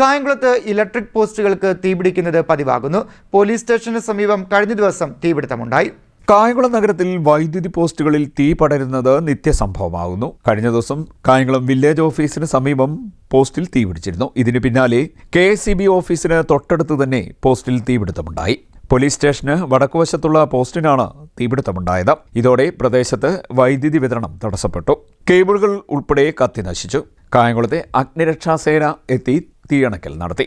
കായംകുളത്ത് ഇലക്ട്രിക് പോസ്റ്റുകൾക്ക് തീപിടിക്കുന്നത് പതിവാകുന്നു. പോലീസ് സ്റ്റേഷന് സമീപം കഴിഞ്ഞ ദിവസം തീപിടുത്തമുണ്ടായി. കായംകുളം നഗരത്തിൽ വൈദ്യുതി പോസ്റ്റുകളിൽ തീ പടരുന്നത് നിത്യസംഭവമാകുന്നു. കഴിഞ്ഞ ദിവസം കായംകുളം വില്ലേജ് ഓഫീസിന് സമീപം പോസ്റ്റിൽ തീപിടിച്ചിരുന്നു ഇതിന് പിന്നാലെ കെ ഓഫീസിന് തൊട്ടടുത്ത് തന്നെ പോസ്റ്റിൽ തീപിടുത്തമുണ്ടായി. പോലീസ് സ്റ്റേഷന് വടക്കുവശത്തുള്ള പോസ്റ്റിനാണ് തീപിടുത്തമുണ്ടായത്. ഇതോടെ പ്രദേശത്ത് വൈദ്യുതി വിതരണം തടസ്സപ്പെട്ടു. കേബിളുകൾ ഉൾപ്പെടെ കത്തി നശിച്ചു. കായംകുളത്തെ അഗ്നിരക്ഷാസേന എത്തി തീയണക്കൽ നടത്തി.